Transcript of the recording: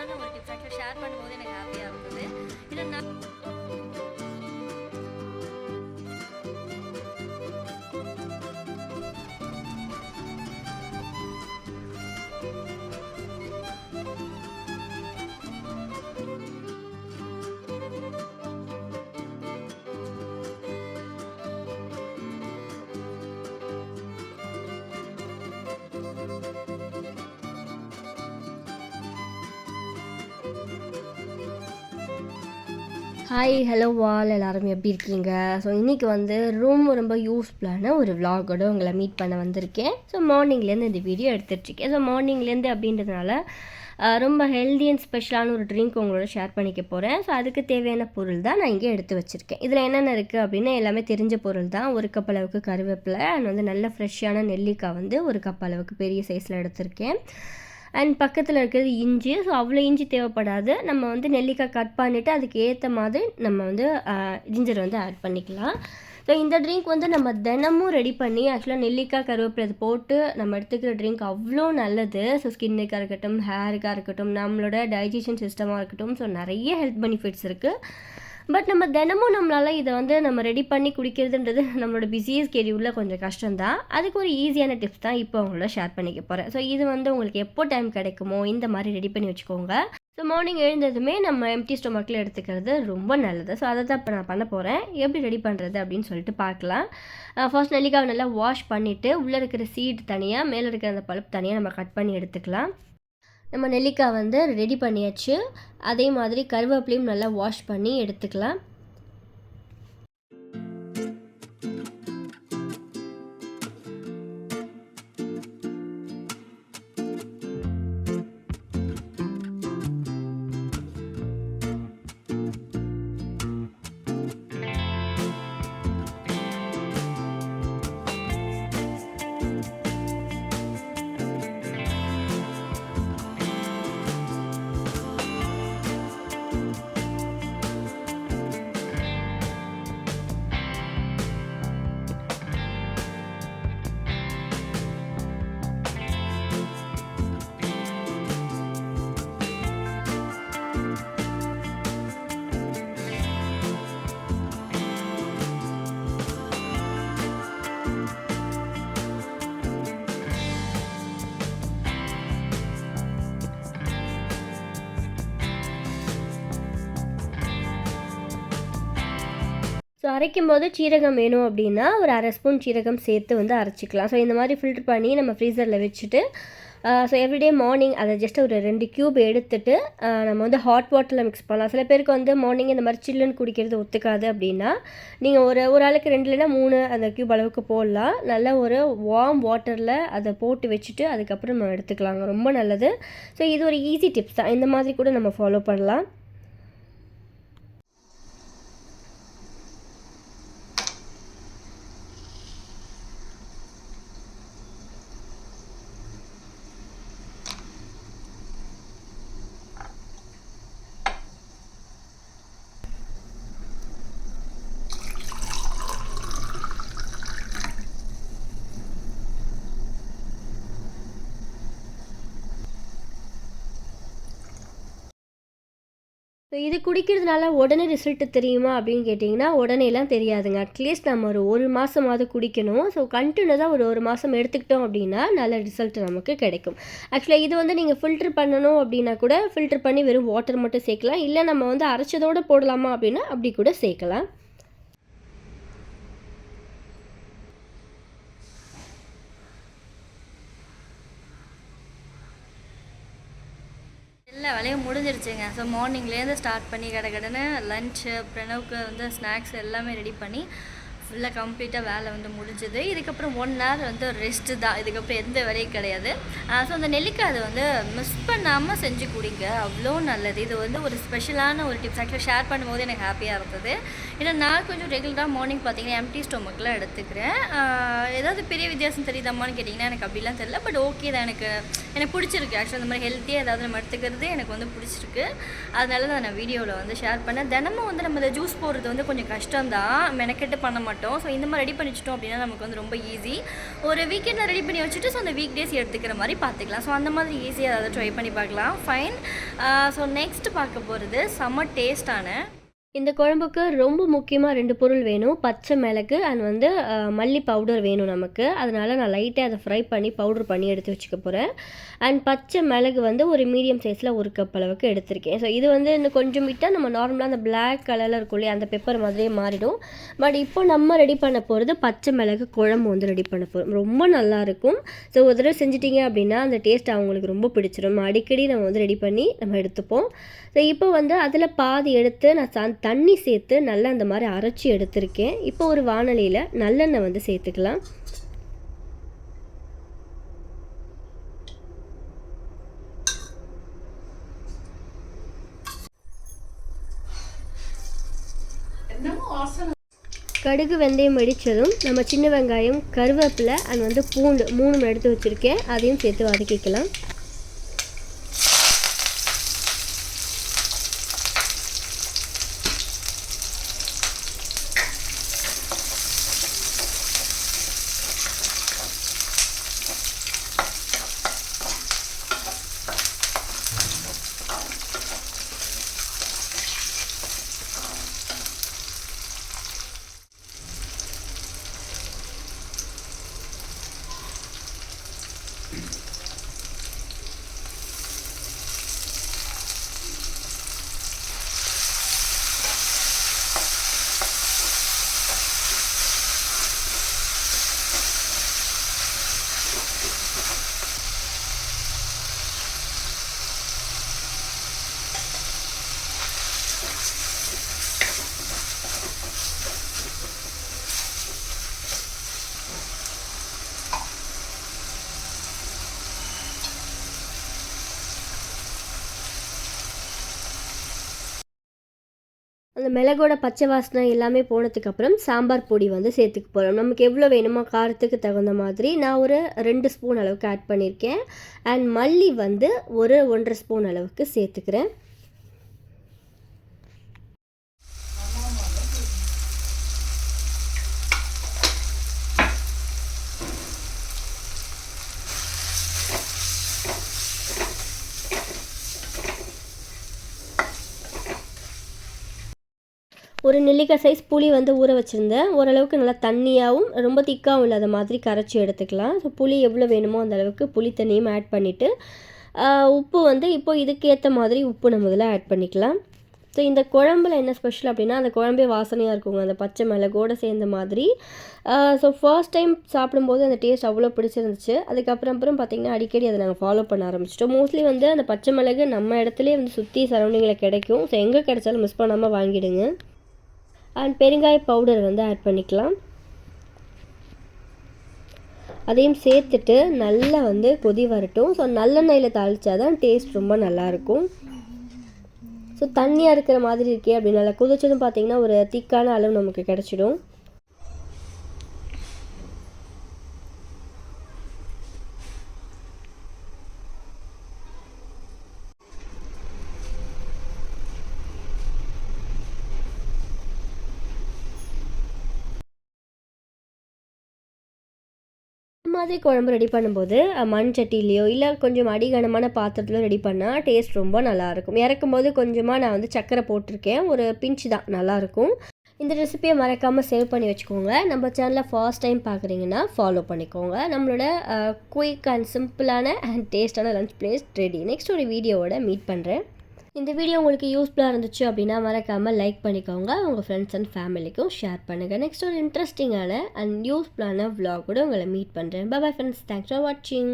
ஸ்பெஷலான ஒரு tips share பண்ணும்போது எனக்கு ஹாப்பியாக இருக்கும் ஹாய் ஹலோ வால் எல்லாரும் எப்படி இருக்கீங்க? ஸோ இன்றைக்கி வந்து ரொம்ப ரொம்ப யூஸ்ஃபுல்லான ஒரு விலாகோட உங்களை மீட் பண்ண வந்திருக்கேன். ஸோ மார்னிங்லேருந்து இந்த வீடியோ எடுத்துகிட்ருக்கேன் ஸோ மார்னிங்லேருந்து அப்படின்றதுனால ரொம்ப ஹெல்தி அண்ட் ஸ்பெஷலான ஒரு ட்ரிங்க் உங்களோட ஷேர் பண்ணிக்க போகிறேன் ஸோ அதுக்கு தேவையான பொருள் தான் நான் இங்கே எடுத்து வச்சுருக்கேன். இதில் என்னென்ன இருக்குது அப்படின்னா எல்லாமே தெரிஞ்ச பொருள் தான். ஒரு கப் அளவுக்கு கருவேப்பிலை அண்ட் வந்து நல்ல ஃப்ரெஷ்ஷான நெல்லிக்காய் வந்து ஒரு கப் அளவுக்கு பெரிய சைஸில் எடுத்திருக்கேன். அண்ட் பக்கத்தில் இருக்கிறது இஞ்சி. ஸோ அவ்வளோ இஞ்சி தேவைப்படாது. நம்ம வந்து நெல்லிக்காய் கட் பண்ணிவிட்டு அதுக்கு ஏற்ற மாதிரி நம்ம வந்து ஜிஞ்சர் வந்து ஆட் பண்ணிக்கலாம். ஸோ இந்த ட்ரிங்க் வந்து நம்ம தினமும் ரெடி பண்ணி ஆக்சுவலாக நெல்லிக்காய் கருவேப்பிலை போட்டு நம்ம எடுத்துக்கிற ட்ரிங்க் அவ்வளோ நல்லது. ஸோ ஸ்கின்னுக்காக இருக்கட்டும் ஹேருக்காக இருக்கட்டும் நம்மளோட டைஜஷன் சிஸ்டமாக இருக்கட்டும். ஸோ நிறைய ஹெல்த் பெனிஃபிட்ஸ் இருக்குது பட் நம்ம தினமும் நம்மளால் இதை வந்து நம்ம ரெடி பண்ணி குடிக்கிறதுன்றது நம்மளோட பிஸியஸ் உள்ள கொஞ்சம் கஷ்டம்தான். அதுக்கு ஒரு ஈஸியான டிப்ஸ் தான் இப்போ உங்களோட ஷேர் பண்ணிக்க போகிறேன் ஸோ இது வந்து உங்களுக்கு எப்போ டைம் கிடைக்குமோ இந்த மாதிரி ரெடி பண்ணி வச்சுக்கோங்க. ஸோ மார்னிங் எழுந்ததுமே நம்ம எம்டி ஸ்டொமக்கில் எடுத்துக்கிறது ரொம்ப நல்லது. ஸோ அதை தான் இப்போ நான் பண்ண போகிறேன் எப்படி ரெடி பண்ணுறது அப்படின்னு சொல்லிட்டு பார்க்கலாம். ஃபர்ஸ்ட் நெல்லிக்காவை நல்லா வாஷ் பண்ணிவிட்டு உள்ளே இருக்கிற சீட் தனியாக மேலே இருக்கிற அந்த பல்ப் தனியாக நம்ம கட் பண்ணி எடுத்துக்கலாம். நம்ம நெல்லிக்காய் வந்து ரெடி பண்ணியாச்சு. அதே மாதிரி கருவேப்பிலையும் நல்லா வாஷ் பண்ணி எடுத்துக்கலாம். அரைக்கும் போது சீரகம் வேணும் அப்படின்னா ஒரு அரை ஸ்பூன் சீரகம் சேர்த்து வந்து அரைச்சிக்கலாம். ஸோ இந்த மாதிரி ஃபில்டர் பண்ணி நம்ம ஃப்ரீசரில் வச்சுட்டு ஸோ எவ்ரிடே மார்னிங் அதை ஜஸ்ட் ஒரு ரெண்டு க்யூப் எடுத்துட்டு நம்ம வந்து ஹாட் வாட்டரில் மிக்ஸ் பண்ணலாம். சில பேருக்கு வந்து மார்னிங் இந்த மாதிரி சில்லுன்னு குடிக்கிறது ஒத்துக்காது அப்படின்னா நீங்கள் ஒரு ஒரு ஆளுக்கு ரெண்டு இல்லைன்னா மூணு அந்த க்யூப் அளவுக்கு போடலாம். நல்லா ஒரு வார்ம் வாட்டரில் அதை போட்டு வச்சுட்டு அதுக்கப்புறம் நம்ம எடுத்துக்கலாங்க. ரொம்ப நல்லது. ஸோ இது ஒரு ஈஸி டிப்ஸ் தான். இந்த மாதிரி கூட நம்ம ஃபாலோ பண்ணலாம். ஸோ இது குடிக்கிறதுனால உடனே ரிசல்ட்டு தெரியுமா அப்படின்னு கேட்டிங்கன்னா உடனேலாம் தெரியாதுங்க. அட்லீஸ்ட் நம்ம ஒரு ஒரு மாதமாவது குடிக்கணும். ஸோ கண்டினியூஸாக ஒரு ஒரு மாதம் எடுத்துக்கிட்டோம் அப்படின்னா நல்ல ரிசல்ட் நமக்கு கிடைக்கும். ஆக்சுவலாக இது வந்து நீங்கள் ஃபில்ட்ரு பண்ணணும் அப்படின்னா கூட ஃபில்டர் பண்ணி வெறும் வாட்டர் மட்டும் சேர்க்கலாம். இல்லை நம்ம வந்து அரைச்சதோடு போடலாமா அப்படின்னா அப்படி கூட சேர்க்கலாம். எல்லா வேலையும் முடிஞ்சிருச்சுங்க. ஸோ மார்னிங்லேருந்து ஸ்டார்ட் பண்ணி கடை கடன்னு லன்ச்சு பிரணவுக்கு வந்து ஸ்நாக்ஸ் எல்லாமே ரெடி பண்ணி ஃபுல்லாக கம்ப்ளீட்டாக வேலை வந்து முடிஞ்சது. இதுக்கப்புறம் ஒன் ஹவர் வந்து ரெஸ்ட்டு தான். இதுக்கப்புறம் எந்த வேலையும் கிடையாது. ஸோ அந்த நெல்லிக்காய் அதை வந்து மிஸ் பண்ணாமல் செஞ்சு குடிங்க. அவ்வளோ நல்லது. இது வந்து ஒரு ஸ்பெஷலான ஒரு டிப்ஸ் ஆக்சுவலாக ஷேர் பண்ணும்போது எனக்கு ஹாப்பியாக இருந்தது. ஏன்னா நான் கொஞ்சம் ரெகுலராக மார்னிங் பார்த்தீங்கன்னா எம்டி ஸ்டொமக்கில் எடுத்துக்கிறேன். ஏதாவது பெரிய வித்தியாசம் தெரியுதாமான்னு கேட்டிங்கன்னா எனக்கு அப்படிலாம் தெரியல. பட் ஓகே தான். எனக்கு எனக்கு பிடிச்சிருக்கு. ஆக்சுவலாக இந்த மாதிரி ஹெல்த்தியாக ஏதாவது நம்ம எடுத்துக்கிறது எனக்கு வந்து பிடிச்சிருக்கு. அதனால தான் நான் வீடியோவில் வந்து ஷேர் பண்ணேன். தினமும் வந்து நம்ம இந்த ஜூஸ் போடுறது வந்து கொஞ்சம் கஷ்டம்தான். மெனக்கெட்டு பண்ண மாட்டோம். மாட்டோம் ஸோ இந்த மாதிரி ரெடி பண்ணி வச்சிட்டோம் அப்படின்னா நமக்கு வந்து ரொம்ப ஈஸி ஒரு வீக்கெண்டில் ரெடி பண்ணி வச்சுட்டு ஸோ அந்த வீக் டேஸ் எடுத்துக்கிற மாதிரி பார்த்துக்கலாம். ஸோ அந்த மாதிரி ஈஸியாக அதை ட்ரை பண்ணி பார்க்கலாம். ஃபைன் ஸோ நெக்ஸ்ட் பார்க்க போகிறது செம்ம டேஸ்டான இந்த குழம்புக்கு ரொம்ப முக்கியமாக ரெண்டு பொருள் வேணும். பச்சை மிளகு அண்ட் வந்து மல்லி பவுடர் வேணும் நமக்கு. அதனால் நான் லைட்டாக அதை ஃப்ரை பண்ணி பவுடர் பண்ணி எடுத்து வச்சுக்க போகிறேன் அண்ட் பச்சை மிளகு வந்து ஒரு மீடியம் சைஸில் ஒரு கப் அளவுக்கு எடுத்திருக்கேன். ஸோ இது வந்து இந்த கொஞ்சம் விட்டால் நம்ம நார்மலாக அந்த பிளாக் கலரில் இருக்கும் இல்லையா அந்த பெப்பர் மாதிரியே மாறிடும். பட் இப்போ நம்ம ரெடி பண்ண போகிறது பச்சை மிளகு குழம்பு வந்து ரெடி பண்ண போகிறோம் ரொம்ப நல்லாயிருக்கும் ஸோ ஒரு தடவை செஞ்சிட்டிங்க அப்படின்னா அந்த டேஸ்ட் அவங்களுக்கு ரொம்ப பிடிச்சிரும். அடிக்கடி நம்ம வந்து ரெடி பண்ணி நம்ம எடுத்துப்போம். ஸோ இப்போ வந்து அதில் பாதி எடுத்து நான் சா தண்ணி சேர்த்து நல்லா அந்த மாதிரி அரைச்சி எடுத்திருக்கேன். இப்போ ஒரு வானலியில் நல்லெண்ணெய் வந்து சேர்த்துக்கலாம். கடுகு வெந்தயம் வெடித்ததும் நம்ம சின்ன வெங்காயம் கருவேப்பிலை அண்ட் வந்து பூண்டு மூணு எடுத்து வச்சுருக்கேன். அதையும் சேர்த்து வதக்கிக்கலாம். அந்த மிளகோட பச்சை வாசனை எல்லாமே போனதுக்கப்புறம் சாம்பார் பொடி வந்து சேர்த்துக்க போகிறோம் நமக்கு எவ்வளோ வேணுமோ காரத்துக்கு தகுந்த மாதிரி நான் ஒரு ரெண்டு ஸ்பூன் அளவுக்கு ஆட் பண்ணியிருக்கேன். அண்ட் மல்லி வந்து ஒரு ஒன்றரை ஸ்பூன் அளவுக்கு சேர்த்துக்கிறேன். ஒரு நெல்லிக்காய் சைஸ் புளி வந்து ஊற வச்சுருந்தேன். ஓரளவுக்கு நல்லா தண்ணியாகவும் ரொம்ப திக்காகவும் இல்லாத மாதிரி கரைச்சி எடுத்துக்கலாம். ஸோ புளி எவ்வளோ வேணுமோ அந்த அளவுக்கு புளி தண்ணியும் ஆட் பண்ணிவிட்டு உப்பு வந்து இப்போ இதுக்கேற்ற மாதிரி உப்பு நம்ம இதில் ஆட் பண்ணிக்கலாம். ஸோ இந்த குழம்புல என்ன ஸ்பெஷல் அப்படின்னா அந்த குழம்பே வாசனையாக இருக்குங்க. அந்த பச்சை மிளகோடு சேர்ந்த மாதிரி. ஸோ ஃபர்ஸ்ட் டைம் சாப்பிடும்போது அந்த டேஸ்ட் அவ்வளோ பிடிச்சிருந்துச்சு. அதுக்கப்புறம் அப்புறம் பார்த்திங்கன்னா அடிக்கடி அதை நாங்கள் ஃபாலோ பண்ண ஆரம்பிச்சிட்டோம். மோஸ்ட்லி வந்து அந்த பச்சை மிளகு நம்ம இடத்துலேயே வந்து சுற்றி சரௌண்டிங்கில் கிடைக்கும். ஸோ எங்கே கிடைச்சாலும் மிஸ் பண்ணாமல் வாங்கிடுங்க. அண்ட் பெருங்காய பவுடர் வந்து ஆட் பண்ணிக்கலாம். அதையும் சேர்த்துட்டு நல்லா வந்து கொதி வரட்டும். ஸோ நல்லெண்ணெயில் தாளித்தா தான் டேஸ்ட் ரொம்ப நல்லாயிருக்கும். ஸோ தண்ணியாக இருக்கிற மாதிரி இருக்கே அப்படின்னால நல்லா கொதிச்சதும் பார்த்தீங்கன்னா ஒரு திக்கான அளவு நமக்கு கிடச்சிடும். மாதிரி குழம்பு ரெடி பண்ணும்போது மண் சட்டிலேயோ இல்லை கொஞ்சம் அடிகனமான பாத்திரத்தில் ரெடி பண்ணால் டேஸ்ட் ரொம்ப நல்லாயிருக்கும். இறக்கும்போது கொஞ்சமாக நான் வந்து சர்க்கரை போட்டிருக்கேன். ஒரு பிஞ்சு தான் நல்லாயிருக்கும். இந்த ரெசிபியை மறக்காமல் சேவ் பண்ணி வச்சுக்கோங்க. நம்ம சேனலில் ஃபர்ஸ்ட் டைம் பார்க்குறீங்கன்னா ஃபாலோ பண்ணிக்கோங்க. நம்மளோட குயிக் அண்ட் சிம்பிளான அண்ட் டேஸ்டான லன்ச் பிளேஸ் ரெடி நெக்ஸ்ட் ஒரு வீடியோவோட மீட் பண்ணுறேன் இந்த வீடியோ உங்களுக்கு யூஸ்ஃபுல்லாக இருந்துச்சு அப்படின்னா மறக்காமல் லைக் பண்ணிக்கோங்க. உங்கள் ஃப்ரெண்ட்ஸ் அண்ட் ஃபேமிலிக்கும் ஷேர் பண்ணுங்கள் நெக்ஸ்ட் ஒரு இன்ட்ரெஸ்டிங்கான அண்ட் யூஸ்ஃபுல்லான விலாக் கூட உங்களை மீட் பண்ணுறேன் பாய் ஃப்ரெண்ட்ஸ் தேங்க்ஸ் ஃபார் வாட்சிங்